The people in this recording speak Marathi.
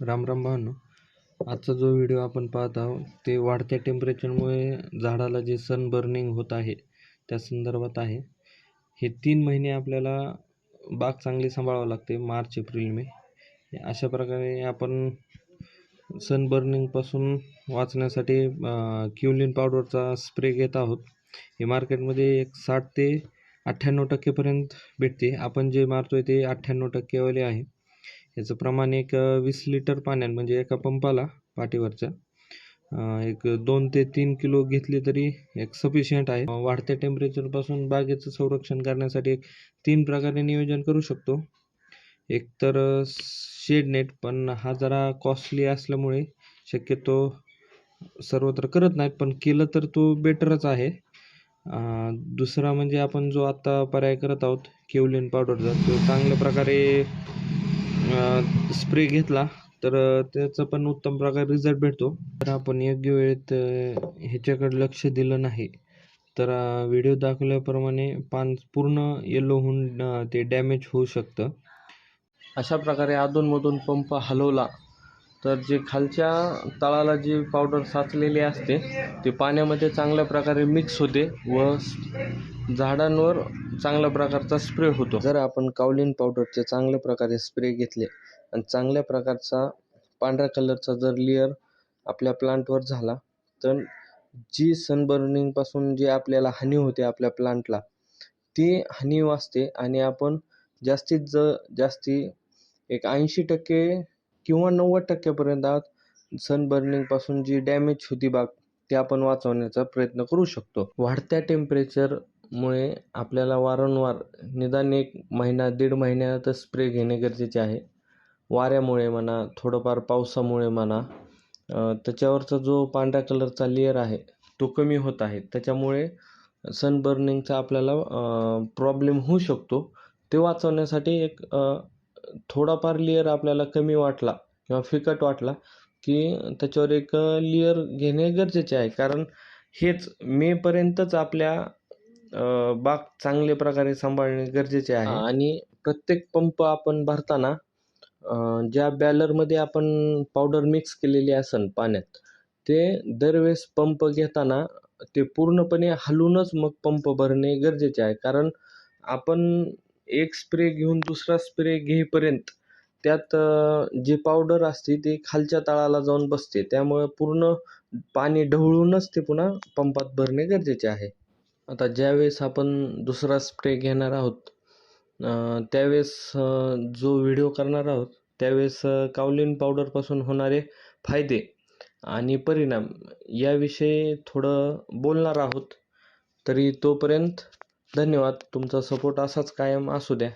राम राम भावांनो आजचा जो व्हिडिओ आपण पाहत आहोत ते वाढत्या टेम्परेचरमुळे झाडाला जे सन बर्निंग होत आहे त्या संदर्भात आहे. हे तीन महिने आपल्याला बाग चांगली सांभाळावं लागते मार्च एप्रिल मे. अशा प्रकारे आपण सन बर्निंगपासून वाचण्यासाठी क्युलिन पावडरचा स्प्रे घेत आहोत. हे मार्केटमध्ये एक साठ ते अठ्ठ्याण्णव टक्केपर्यंत भेटते. आपण जे मारतो आहे ते अठ्ठ्याण्णव टक्केवाले आहे. याचं प्रमाण एक वीस लिटर पाण्यात म्हणजे एका पंपाला पाठीवरच्या एक दोन ते तीन किलो घेतली तरी एक सफिशियंट आहे. वाढत्या टेम्परेचरपासून बागेचं संरक्षण करण्यासाठी एक तीन प्रकारे नियोजन करू शकतो. एक तर शेड नेट पण हा जरा कॉस्टली असल्यामुळे शक्यतो सर्वत्र करत नाहीत पण केलं तर तो बेटरच आहे. दुसरा म्हणजे आपण जो आत्ता पर्याय करत आहोत केवलिन पावडरचा तो चांगल्या प्रकारे स्प्रे घेतला तर त्याचा पण उत्तम प्रकारे रिझल्ट भेटतो. तर आपण योग्य वेळेत ह्याच्याकडे लक्ष दिलं नाही तर व्हिडिओ दाखवल्याप्रमाणे पान पूर्ण येलो होऊन ते डॅमेज होऊ शकतं. अशा प्रकारे अधूनमधून पंप हलवला तर जे खालच्या तळाला जी पावडर साचलेली असते ते पाण्यामध्ये चांगल्या प्रकारे मिक्स होते व झाडांवर चांगल्या प्रकारचा स्प्रे होतो. जर आपण कावलिन पावडरचे चांगल्या प्रकारे स्प्रे घेतले आणि चांगल्या प्रकारचा पांढऱ्या कलरचा जर लेअर आपल्या प्लांटवर झाला तर जी सनबर्निंगपासून जी आपल्याला हानी होते आपल्या प्लांटला ती हानी वाचते आणि आपण जास्तीत ज जास्ती एक ऐंशी टक्के किंवा नव्वद टक्क्यापर्यंत सनबर्निंगपासून जी डॅमेज होती बाग ते आपण वाचवण्याचा प्रयत्न करू शकतो. वाढत्या टेम्परेचरमुळे आपल्याला वारंवार निदान एक महिना दीड महिन्यातच स्प्रे घेणे गरजेचे आहे. वाऱ्यामुळे म्हणा थोडंफार पावसामुळे म्हणा त्याच्यावरचा जो पांढऱ्या कलरचा लेअर आहे तो कमी होत आहे. त्याच्यामुळे सनबर्निंगचा आपल्याला प्रॉब्लेम होऊ शकतो. ते वाचवण्यासाठी एक थोडाफार लेअर आपल्याला कमी वाटला किंवा फिकट वाटला की त्याच्यावर एक लेअर घेणे गरजेचे आहे. कारण हेच मेपर्यंतच आपल्या बाग चांगल्या प्रकारे सांभाळणे गरजेचे आहे. आणि प्रत्येक पंप आपण भरताना ज्या बॅलरमध्ये आपण पावडर मिक्स केलेली असेल पाण्यात ते दरवेळेस पंप घेताना ते पूर्णपणे हलवूनच मग पंप भरणे गरजेचे आहे. कारण आपण एक स्प्रे घेऊन दुसरा स्प्रे घेईपर्यंत त्यात जी पावडर असते ती खालच्या तळाला जाऊन बसते. त्यामुळे पूर्ण पाणी ढवळूनच ते पुन्हा पंपात भरणे गरजेचे आहे. आता ज्यावेळेस आपण दुसरा स्प्रे घेणार आहोत त्यावेळेस जो व्हिडिओ करणार आहोत त्यावेळेस कावलीन कावलिन पावडरपासून होणारे फायदे आणि परिणाम याविषयी थोडं बोलणार आहोत. तरी तोपर्यंत धन्यवाद. तुमचा सपोर्ट असाच कायम असू द्या.